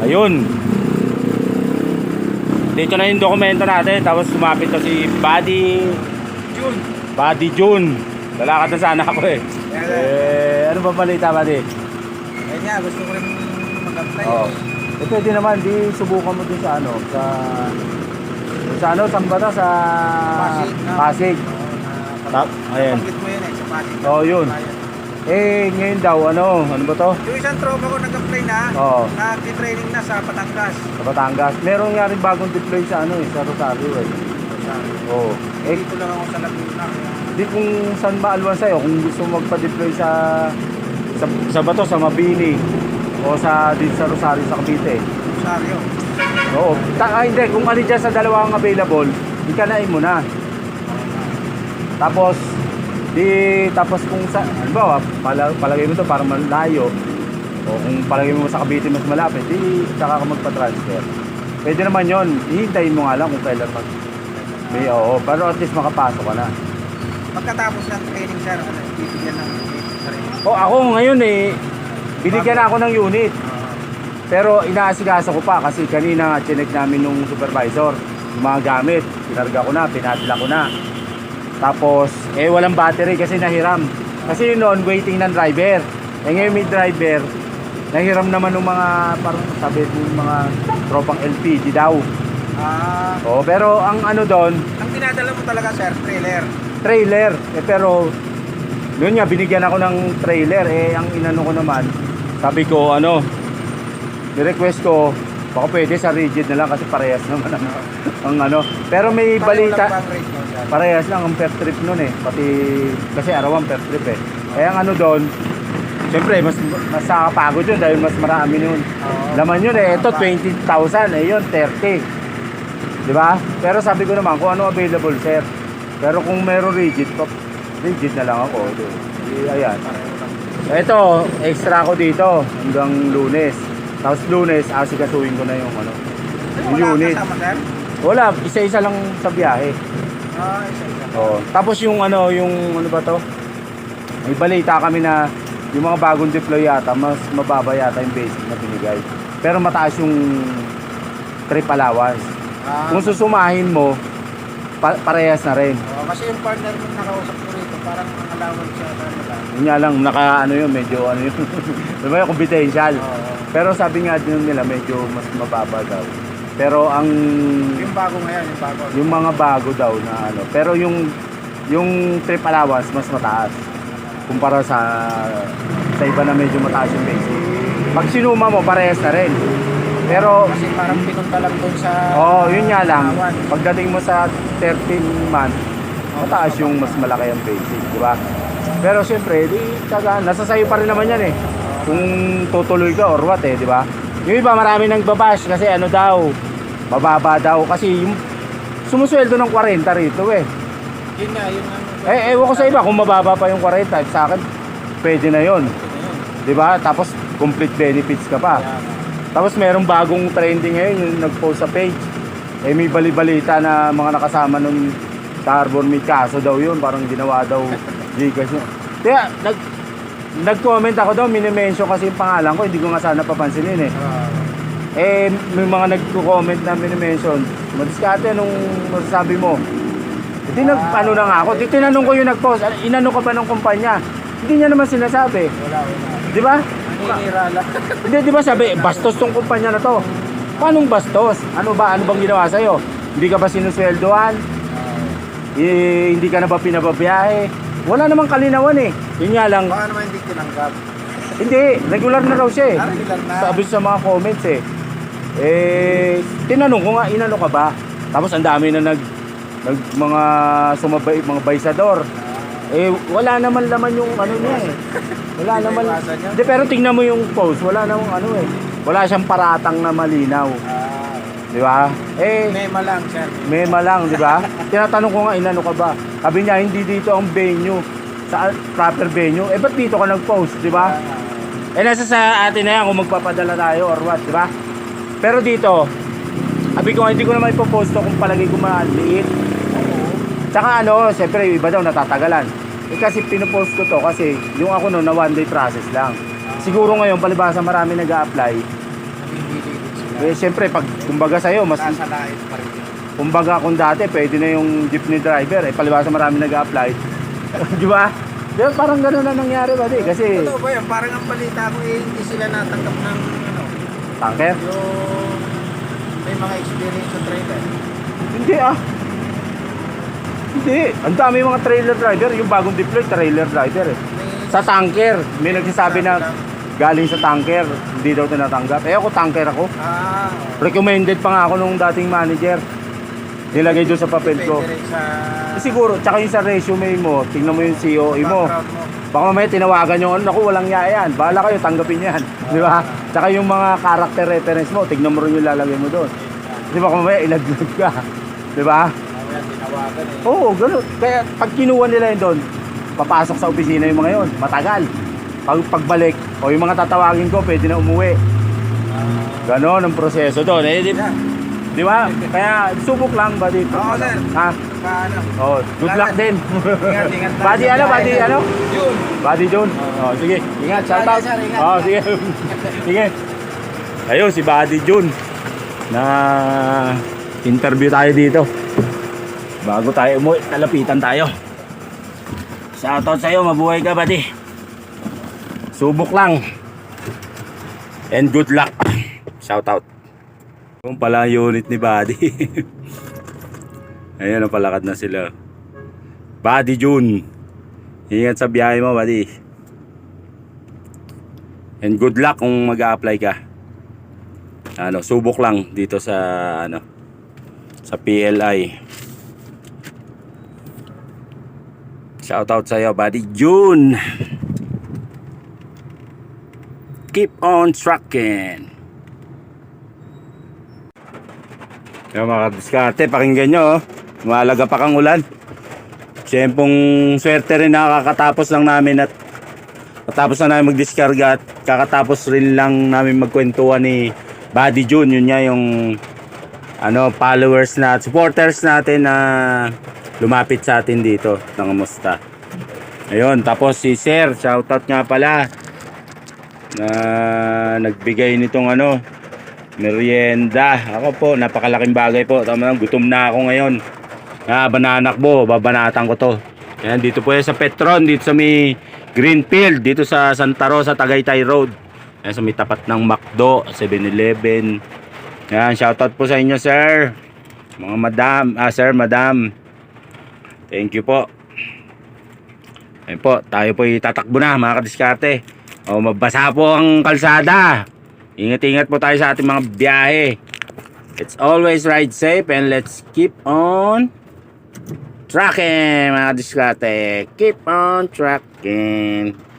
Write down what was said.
Ayun. Dito na yung dokumento natin. Tapos sumapit to si Buddy. June. Buddy June. Lalakad na sana ako eh. Eh, ano ba balita, Buddy? Ayun nga, gusto ko rin mag-apply. Oo. Eh, pwede naman, di subukan mo din sa ano, sa... Sa ano, saan ba? Sa... Pasig. na- Pasig. Oo, na- Tap, ayan. Mo yun eh, sa Pasig. Oo, yun. Eh, ngayon daw, ano, ano ba to? Yung isang tropa ko nag-apply na, Oo. nag-training na sa Batangas. Sa Batangas. Meron nga rin bagong deploy sa ano eh, sa Rosario eh. Oo. Eh, Eh, dito lang ako sa Laguna. kaya- di kung saan maalwan sa'yo, kung gusto mo magpa-deploy sa, sa, sa Bato, sa Mabini, o sa, dito sa Rosario, sa Cavite. Rosario. Oo. Ta- ah, hindi, kung ano dyan sa dalawang available, ikanain mo na. Tapos, di, tapos kung sa, ba, pala, palagay mo to para malayo, o kung palagay mo sa Cavite mas malapit, di, tsaka ka magpa-transfer. Pwede naman yon hihintayin mo nga lang kung kailan mag, may, oo, pero at least makapasok ka na. Pagkatapos ng training sir, ano, bibigyan ng training. O ako ngayon eh, binigyan na ako ng unit. Pero inaasikaso ko pa kasi kanina chinek namin nung supervisor yung mga gamit. Pinarga ko na, pinadla ko na. Tapos, eh walang battery kasi nahiram. Kasi yun noon, waiting ng driver. Eh ngayon may driver, nahiram naman ng mga, parang sabi ng mga tropang LPG daw. Ah, Oo, pero ang ano doon, ang dinadala mo talaga sir, trailer. trailer. Eh pero, noon nga, binigyan ako ng trailer. Eh, ang inano ko naman, sabi ko, ano, ni-request ko, baka pwede sa rigid na lang kasi parehas naman ang, ang ano. Pero may balita, parehas lang ang per trip noon eh. Pati, kasi arawan per trip eh. Eh, ang ano doon, Siyempre, mas, mas nakakapagod yun dahil mas marami yun. Oo. Laman yun eh. Ito, 20,000. Eh, yun, 30. Di ba? Pero sabi ko naman, kung ano available, sir. Pero kung meron rigid, pa- rigid na lang ako. Di, ayan. Ito, extra ko dito hanggang lunes. Tapos lunes, asikasuhin ko na yung ano. Yung unit. kasama sir? Wala, isa-isa lang sa biyahe. Ah, isa-isa. Oo. Tapos yung ano, yung ano ba to? May balita kami na yung mga bagong deploy yata, mas mababa yata yung basic na binigay. Pero mataas yung trip allowance. Ah, Kung susumahin mo, pa- parehas na rin. oo, kasi yung partner mo nakausap ko rito, parang ang allowance siya talaga. Yun nga lang, naka ano yun, medyo ano yun. diba yung confidential. Oo. Pero sabi nga din nila, medyo mas mababa daw. Pero ang Yung bago ngayon, yung bago. yung mga bago daw na ano, pero yung yung trip allowance mas mataas kumpara sa sa iba na medyo mataas yung basic. Pag sinuma mo, parehas na rin. Pero, Kasi parang pinunta lang doon sa... oh, yun nga lang. Awan. Pagdating mo sa 13 month, mataas yung mas malaki ang basic, di ba? Pero siyempre, di kaga, nasa sayo pa rin naman yan eh. Kung tutuloy ka or what eh, di ba? Yung iba marami nang babash kasi ano daw, mababa daw kasi yung sumusweldo ng 40 rito eh. Yun nga, yun nga. Eh, ewan ko sa iba kung mababa pa yung 40, sa akin, pwede na yon, di ba? Tapos, complete benefits ka pa. Tapos, merong bagong trending ngayon, yung nag-post sa page. Eh, may bali-balita na mga nakasama nung sa Harbor Meat, kaso daw yun, parang ginawa daw Gcash yun. Kaya, nag, nag-comment ako daw, minimension kasi yung pangalan ko, hindi ko nga sana papansinin eh. Ah, Eh, may mga nagko-comment na minimension. Madiskate nung masasabi mo. Hindi nag, ano na nga ako. Di tinanong ko yung nag-post. "Ano- Inano ka ba ng kumpanya? Hindi niya naman sinasabi. wala, wala. Di ba? Lang. Hindi, di ba sabi, bastos tong kumpanya na to. Paanong bastos? Ano ba? Ano bang ginawa sa'yo? Hindi ka ba sinusweldoan? Eh, hindi ka na ba pinababiyahe? Wala namang kalinawan eh. Yun nga lang, Baka naman hindi tinanggap. hindi, regular na raw siya eh. Ah, regular na. Sabi sa mga comments eh. Eh, tinanong ko nga, inano ka ba? Tapos ang dami na nag, nag mga sumabay, mga baysador. Eh, wala naman laman yung ano niya eh. Wala naman. Hindi, pero tingnan mo yung post, wala namang ano eh. Wala siyang paratang na malinaw. Ah, Di ba? Eh, mema lang, sir. mema lang, di ba? Tinatanong ko nga, inano ka ba? Sabi niya, hindi dito ang venue. Sa proper venue. Eh, ba't dito ka nag-post, di ba? Eh nasa sa atin na yan kung magpapadala tayo or what, di ba? Pero dito, sabi ko nga, hindi ko na may poposto kung palagi ko maliit. Tsaka ano, siyempre yung iba daw natatagalan. Eh kasi pinopost ko to kasi yung ako noon na one day process lang. Siguro ngayon palibasa marami nag apply Namimili din Eh, siyempre, pag kumbaga sa'yo, mas pa rin. kumbaga kung dati, pwede na yung jeepney driver. Eh, palibasa marami nag-apply. Di ba? Di ba, parang ganun na nangyari ba? Di? Kasi, Totoo ba yan? Parang ang balita ko eh, hindi sila natanggap ng ano, tanker? yung may mga experience sa trailer. Hindi ah. Hindi. Ang dami mga trailer driver. Yung bagong deploy, trailer driver eh. May, Sa tanker. May nagsasabi na galing sa tanker. Hindi daw tinatanggap. Eh ako tanker ako. ah, Recommended pa nga ako nung dating manager. Nilagay doon sa papel ko. depende rin sa Eh, siguro, tsaka yung sa resume mo, tingnan mo yung COE mo. background mo. Baka mamaya tinawagan nyo, naku, walang yaya yan. Bahala kayo, tanggapin yan. Di ba? Tsaka yung mga character reference mo, tignan mo rin yung lalagay mo doon. Di ba mamaya ilaglag ka? Di ba? Mamaya tinawagan eh. Oo, ganun. Kaya pag kinuha nila yun doon, papasok sa opisina yung mga yun, matagal. Pag pagbalik, o yung mga tatawagin ko, pwede na umuwi. Ganon ang proseso doon. Eh, di, di ba? Kaya subok lang ba dito? Oo, sir. Ha? Paano? Oh, good luck din. Ingat, ingat tayo. Body ano, body ano? Yun. Body John. Oh, sige. Ingat, shout out. Sir, ingat. Oh, sige. sige. Ayun, si Buddy Jun. Na interview tayo dito. Bago tayo umuwi, nalapitan tayo. Shout out sa'yo, mabuhay ka, buddy. Subok lang. And good luck. Shout out. Kung pala unit ni Buddy. Ayan, napalakad na sila. Buddy June. Ingat sa biyahe mo, buddy. And good luck kung mag-a-apply ka. Ano, subok lang dito sa ano sa PLI. Shout out sa iyo, buddy June. Keep on trucking. Yung mga diskarte, pakinggan nyo, oh. Malaga pa kang ulan. Siyempong swerte rin nakakatapos lang namin at katapos na namin magdiskarga at kakatapos rin lang namin magkwentuhan ni Buddy June. Yun niya yung ano, followers na at supporters natin na lumapit sa atin dito. Nangamusta. Ayun, tapos si Sir, shoutout nga pala na nagbigay nitong ano, merienda. Ako po, napakalaking bagay po. Tama lang, gutom na ako ngayon. Ah, bananakbo, babanatan ko to. Yan, dito po yan sa Petron, dito sa may Greenfield, dito sa Santa Rosa, Tagaytay Road. Yan, sa may tapat ng McDo, 7-Eleven. Yan, shoutout po sa inyo, sir. Mga madam, ah, sir, madam. Thank you po. Ayun po, tayo po tatakbo na, mga kadiskarte. O, mabasa po ang kalsada. Ingat-ingat po tayo sa ating mga biyahe. Let's always ride safe and let's keep on trucking, mga diskarte. Keep on trucking.